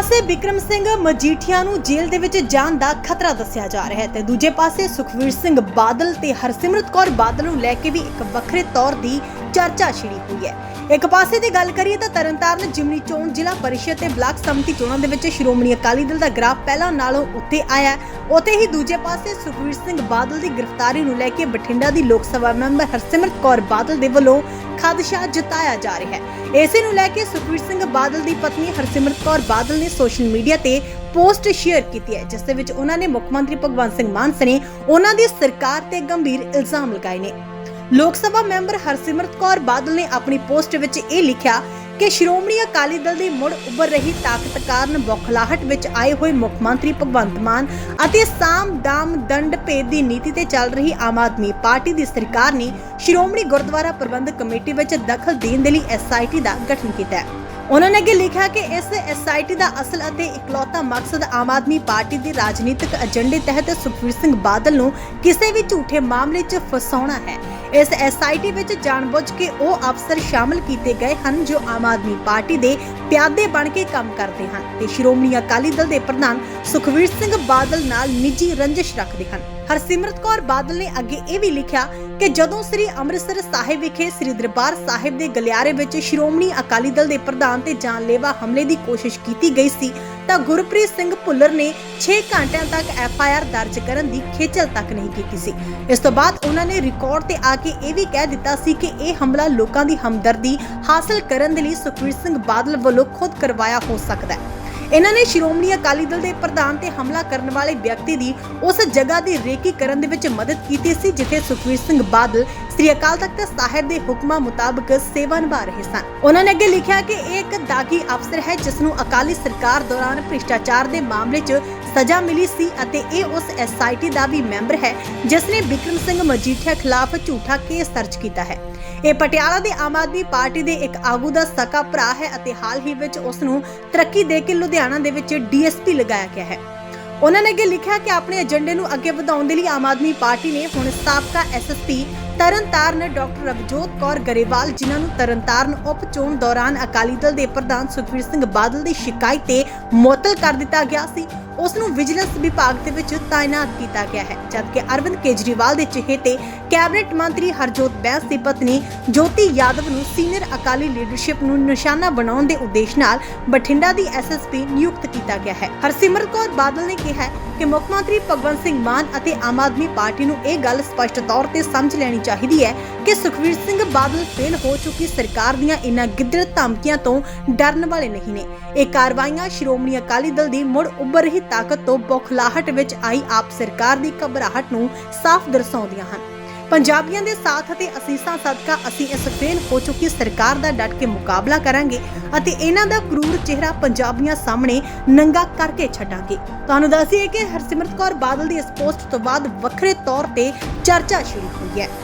ਪਾਸੇ ਵਿਕਰਮ ਸਿੰਘ ਮਜੀਠੀਆ ਨੂੰ ਜੇਲ੍ਹ ਦੇ ਵਿੱਚ ਜਾਣ ਦਾ ਖਤਰਾ ਦੱਸਿਆ ਜਾ ਰਿਹਾ ਹੈ ਤੇ ਦੂਜੇ ਪਾਸੇ ਸੁਖਵੀਰ ਸਿੰਘ ਬਾਦਲ ਤੇ ਹਰਸਿਮਰਤ ਕੌਰ ਬਾਦਲ ਨੂੰ ਲੈ ਕੇ ਵੀ ਇੱਕ ਵੱਖਰੇ ਤੌਰ ਦੀ ਚਰਚਾ ਛਿੜੀ ਹੋਈ ਹੈ। ਇੱਕ ਪਾਸੇ ਦੀ ਗੱਲ ਕਰੀਏ ਤਾਂ ਤਰਨਤਾਰਨ, ਜਿਮਨੀ ਚੋਣ ਜ਼ਿਲ੍ਹਾ ਪਰਿਸ਼ਦ ਤੇ ਬਲਾਕ ਸੰਮਤੀ ਚੋਣਾਂ ਦੇ ਵਿੱਚ ਸ਼੍ਰੋਮਣੀ ਅਕਾਲੀ ਦਲ ਦਾ ਗ੍ਰਾਫ ਪਹਿਲਾਂ ਨਾਲੋਂ ਉੱਤੇ ਆਇਆ ਉੱਥੇ ਹੀ ਦੂਜੇ ਪਾਸੇ ਸੁਖਵੀਰ ਸਿੰਘ ਬਾਦਲ ਦੀ ਗ੍ਰਿਫਤਾਰੀ ਨੂੰ ਲੈ ਕੇ ਬਠਿੰਡਾ ਦੀ ਲੋਕ ਸਭਾ ਮੈਂਬਰ ਹਰਸਿਮਰਤ ਕੌਰ ਬਾਦਲ ਦੇ ਵੱਲੋਂ ਖਦਸ਼ਾ ਜਤਾਇਆ ਜਾ ਰਿਹਾ ਹੈ। ਇਸੇ ਨੂੰ ਲੈ ਕੇ ਸੁਖਵੀਰ ਸਿੰਘ ਬਾਦਲ ਦੀ ਪਤਨੀ ਹਰਸਿਮਰਤ ਕੌਰ ਬਾਦਲ ਨੇ ਸੋਸ਼ਲ ਮੀਡੀਆ ਤੇ ਪੋਸਟ ਸ਼ੇਅਰ ਕੀਤੀ ਹੈ, ਜਿਸ ਦੇ ਵਿੱਚ ਉਹਨਾਂ ਨੇ ਮੁੱਖ ਮੰਤਰੀ ਭਗਵੰਤ ਸਿੰਘ ਮਾਨ ਸਣੇ ਉਹਨਾਂ ਦੀ ਸਰਕਾਰ ਤੇ ਗੰਭੀਰ ਇਲਜ਼ਾਮ ਲਗਾਏ ਨੇ। ਲੋਕ ਸਭਾ ਮੈਂਬਰ ਹਰਸਿਮਰਤ ਕੌਰ ਬਾਦਲ ਨੇ ਆਪਣੀ ਪੋਸਟ ਵਿੱਚ ਇਹ ਲਿਖਿਆ ਕਿ ਸ਼੍ਰੋਮਣੀ ਅਕਾਲੀ ਦਲ ਦੀ ਮੁੜ ਉੱਭਰ ਰਹੀ ਤਾਕਤ ਕਾਰਨ ਬੌਖਲਾਹਟ ਵਿੱਚ ਆਏ ਹੋਏ ਮੁੱਖ ਮੰਤਰੀ ਭਗਵੰਤ ਮਾਨ ਅਤੇ ਸਾਮ ਦਾਮ ਦੰਡ ਭੇਦ ਦੀ ਨੀਤੀ ਤੇ ਚੱਲ ਰਹੀ ਆਮ ਆਦਮੀ ਪਾਰਟੀ ਦੀ ਸਰਕਾਰ ਨੇ ਸ਼੍ਰੋਮਣੀ ਗੁਰਦੁਆਰਾ ਪ੍ਰਬੰਧਕ ਕਮੇਟੀ ਵਿੱਚ ਦਖਲ ਦੇਣ ਦੇ ਲਈ ਐਸਆਈਟੀ ਦਾ ਗਠਨ ਕੀਤਾ ਹੈ। ਉਹਨਾਂ ਨੇ ਅੱਗੇ ਲਿਖਿਆ ਕਿ ਇਸ ਐਸਆਈਟੀ ਦਾ ਅਸਲ ਅਤੇ ਇਕਲੌਤਾ ਮਕਸਦ ਆਮ ਆਦਮੀ ਪਾਰਟੀ ਦੇ ਰਾਜਨੀਤਿਕ ਏਜੰਡੇ ਤਹਿਤ ਸੁਖਵੀਰ ਸਿੰਘ ਬਾਦਲ ਨੂੰ ਕਿਸੇ ਵੀ ਝੂਠੇ ਮਾਮਲੇ 'ਚ ਫਸਾਉਣਾ ਹੈ। ਇਸ ਐਸਆਈਟੀ ਵਿੱਚ ਜਾਣਬੁੱਝ ਕੇ ਉਹ ਅਫਸਰ ਸ਼ਾਮਲ ਕੀਤੇ ਗਏ ਹਨ ਜੋ ਆਮ ਆਦਮੀ ਪਾਰਟੀ ਦੇ ਪਿਆਦੇ ਬਣ ਕੇ ਕੰਮ ਕਰਦੇ ਹਨ ਤੇ ਸ਼੍ਰੋਮਣੀ ਅਕਾਲੀ ਦਲ ਦੇ ਪ੍ਰਧਾਨ ਸੁਖਵੀਰ ਸਿੰਘ ਬਾਦਲ ਨਾਲ ਨਿੱਜੀ ਰੰਜਿਸ਼ ਰੱਖਦੇ ਹਨ। ਹਰਸਿਮਰਤ ਕੌਰ ਬਾਦਲ ਨੇ ਅੱਗੇ ਇਹ ਵੀ ਲਿਖਿਆ ਕਿ ਜਦੋਂ ਸ੍ਰੀ ਅੰਮ੍ਰਿਤਸਰ ਸਾਹਿਬ ਵਿਖੇ ਸ੍ਰੀ ਦਰਬਾਰ ਸਾਹਿਬ ਦੇ ਗਲਿਆਰੇ ਵਿੱਚ ਸ਼੍ਰੋਮਣੀ ਅਕਾਲੀ ਦਲ ਦੇ ਪ੍ਰਧਾਨ ਤੇ ਜਾਨਲੇਵਾ ਹਮਲੇ ਦੀ ਕੋਸ਼ਿਸ਼ ਕੀਤੀ ਗਈ ਸੀ, ਤਾਂ ਗੁਰਪ੍ਰੀਤ ਸਿੰਘ ਭੁੱਲਰ ਨੇ 6 ਘੰਟਿਆਂ ਤੱਕ ਐਫ ਆਈ ਆਰ ਦਰਜ ਕਰਨ ਦੀ ਖੇਚਲ ਤੱਕ ਨਹੀਂ ਕੀਤੀ ਸੀ। ਇਸ ਤੋਂ ਬਾਅਦ ਉਹਨਾਂ ਨੇ ਰਿਕਾਰਡ ਤੇ ਆ ਕੇ ਇਹ ਵੀ ਕਹਿ ਦਿੱਤਾ ਸੀ ਕਿ ਇਹ ਹਮਲਾ ਲੋਕਾਂ ਦੀ ਹਮਦਰਦੀ ਹਾਸਲ ਕਰਨ ਦੇ ਲਈ ਸੁਖਵੀਰ ਸਿੰਘ ਬਾਦਲ ਵੱਲੋਂ ਖੁਦ ਕਰਵਾਇਆ ਹੋ ਸਕਦਾ ਹੈ। ਇਹਨਾਂ ਨੇ ਸ਼੍ਰੋਮਣੀ ਅਕਾਲੀ ਦਲ ਦੇ ਪ੍ਰਧਾਨ ਤੇ ਹਮਲਾ ਕਰਨ ਵਾਲੇ ਵਿਅਕਤੀ ਦੀ ਉਸ ਜਗ੍ਹਾ ਦੀ ਰੇਕੀ ਕਰਨ ਦੇ ਵਿੱਚ ਮਦਦ ਕੀਤੀ ਸੀ, ਜਿੱਥੇ ਸੁਖਵੀਰ ਸਿੰਘ ਬਾਦਲ, ਸ੍ਰੀ ਅਕਾਲ ਤਖਤ ਸਾਹਿਬ ਦੇ ਹੁਕਮਾਂ ਮੁਤਾਬਕ ਸੇਵਾ ਨਿਭਾ ਰਹੇ ਸਨ। ਉਹਨਾਂ ਨੇ ਅੱਗੇ ਲਿਖਿਆ ਕਿ ਇਹ ਇੱਕ ਦਾਗੀ ਅਫਸਰ ਹੈ, ਜਿਸ ਨੂੰ ਅਕਾਲੀ ਸਰਕਾਰ ਦੌਰਾਨ ਭ੍ਰਿਸ਼ਟਾਚਾਰ ਦੇ ਮਾਮਲੇ 'ਚ ਸਜ਼ਾ ਮਿਲੀ ਸੀ ਅਤੇ ਇਹ ਉਸ ਐਸਆਈਟੀ ਦਾ ਵੀ ਮੈਂਬਰ ਹੈ, ਜਿਸ ਨੇ ਵਿਕਰਮ ਸਿੰਘ ਮਜੀਠੀਆ ਖਿਲਾਫ ਝੂਠਾ ਕੇਸ ਦਰਜ ਕੀਤਾ ਹੈ। ਇਹ ਪਟਿਆਲਾ ਦੇ ਆਮ ਆਦਮੀ ਪਾਰਟੀ ਦੇ ਇੱਕ ਆਗੂ ਦਾ ਸਕਾ ਭਰਾ ਹੈ ਅਤੇ ਹਾਲ ਹੀ ਵਿੱਚ ਉਸ ਨੂੰ ਤਰੱਕੀ ਦੇ ਕੇ ਲੁਧਿਆਣਾ ਦੇ ਵਿੱਚ ਡੀਐਸਪੀ ਲਗਾਇਆ ਗਿਆ ਹੈ। ਉਹਨਾਂ ਨੇ ਅੱਗੇ ਲਿਖਿਆ ਕਿ ਆਪਣੇ ਏਜੰਡੇ ਨੂੰ ਅੱਗੇ ਵਧਾਉਣ ਦੇ ਲਈ ਆਮ ਆਦਮੀ ਪਾਰਟੀ ਨੇ ਹੁਣ ਸਾਬਕਾ ਐਸਐਸਪੀ ਤਰਨਤਾਰਨ ਡਾਕਟਰ ਰਵਜੋਤ ਕੌਰ ਗਰੇਵਾਲ, ਜਿਨ੍ਹਾਂ ਨੂੰ ਤਰਨਤਾਰਨ ਉਪ ਚੋਣ ਦੌਰਾਨ ਅਕਾਲੀ ਦਲ ਦੇ ਪ੍ਰਧਾਨ ਸੁਖਵੀਰ ਸਿੰਘ ਬਾਦਲ ਦੀ ਸ਼ਿਕਾਇਤ ਤੇ ਮੁਅਤਲ ਕਰ ਦਿੱਤਾ ਗਿਆ ਸੀ ਉਸ ਨੂੰ ਵਿਜੀਲੈਂਸ ਵਿਭਾਗ ਦੇ ਵਿੱਚ ਤਾਇਨਾਤ ਕੀਤਾ ਗਿਆ ਹੈ, ਜਦਕਿ ਅਰਵਿੰਦ ਕੇਜਰੀਵਾਲ ਦੇ ਚਹੇਤੇ ਕੈਬਨਿਟ ਮੰਤਰੀ ਹਰਜੋਤ ਬੈਂਸ ਦੀ ਪਤਨੀ ਜੋਤੀ ਯਾਦਵ ਨੂੰ ਸੀਨੀਅਰ ਅਕਾਲੀ ਲੀਡਰਸ਼ਿਪ ਨੂੰ ਨਿਸ਼ਾਨਾ ਬਣਾਉਣ ਦੇ ਉਦੇਸ਼ ਨਾਲ ਬਠਿੰਡਾ ਦੀ ਐਸਐਸਪੀ ਨਿਯੁਕਤ ਕੀਤਾ ਗਿਆ ਹੈ। ਹਰਸਿਮਰਤ ਕੌਰ ਬਾਦਲ ਨੇ ਕਿਹਾ ਕਿ ਮੁੱਖ ਮੰਤਰੀ ਭਗਵੰਤ ਸਿੰਘ ਮਾਨ ਅਤੇ ਆਮ ਆਦਮੀ ਪਾਰਟੀ ਨੂੰ ਇਹ ਗੱਲ ਸਪਸ਼ਟ ਤੌਰ ਤੇ ਸਮਝ ਲੈਣੀ ਚਾਹੀਦੀ ਹੈ ਕਿ ਸੁਖਵੀਰ ਸਿੰਘ ਬਾਦਲ ਫੇਲ ਹੋ ਚੁੱਕੀ ਸਰਕਾਰ ਦੀਆਂ ਇਨ੍ਹਾਂ ਗਿੱਦੜ ਧਮਕੀਆਂ ਤੋਂ ਡਰਨ ਵਾਲੇ ਨਹੀਂ ਨੇ। ਇਹ ਕਾਰਵਾਈਆਂ ਸ਼੍ਰੋਮਣੀ ਅਕਾਲੀ ਦਲ ਦੀ ਮੁੜ ਉੱਭਰ ਰਹੀ ਤਾਕਤ ਤੋਂ ਬੌਖਲਾਹਟ ਵਿੱਚ ਆਈ ਆਪ ਸਰਕਾਰ ਦੀ ਘਬਰਾਹਟ ਨੂੰ ਸਾਫ਼ ਦਰਸਾਉਂਦੀਆਂ ਹਨ। ਪੰਜਾਬੀਆਂ ਦੇ ਸਾਥ ਅਤੇ ਅਸੀਸਾਂ ਸਦਕਾ ਅਸੀਂ ਇਸ ਫੇਲ ਹੋ ਚੁੱਕੀ ਸਰਕਾਰ ਦਾ ਡਟ ਕੇ ਮੁਕਾਬਲਾ ਕਰਾਂਗੇ ਅਤੇ ਇਹਨਾਂ ਦਾ ਕਰੂਰ ਚਿਹਰਾ ਪੰਜਾਬੀਆਂ ਸਾਹਮਣੇ ਨੰਗਾ ਕਰਕੇ ਛੱਡਾਂਗੇ। ਤੁਹਾਨੂੰ ਦੱਸੀਏ ਕਿ ਹਰਸਿਮਰਤ ਕੌਰ ਬਾਦਲ ਦੀ ਇਸ ਪੋਸਟ ਤੋਂ ਬਾਅਦ ਵੱਖਰੇ ਤੌਰ ਤੇ ਚਰਚਾ ਸ਼ੁਰੂ ਹੋਈ ਹੈ।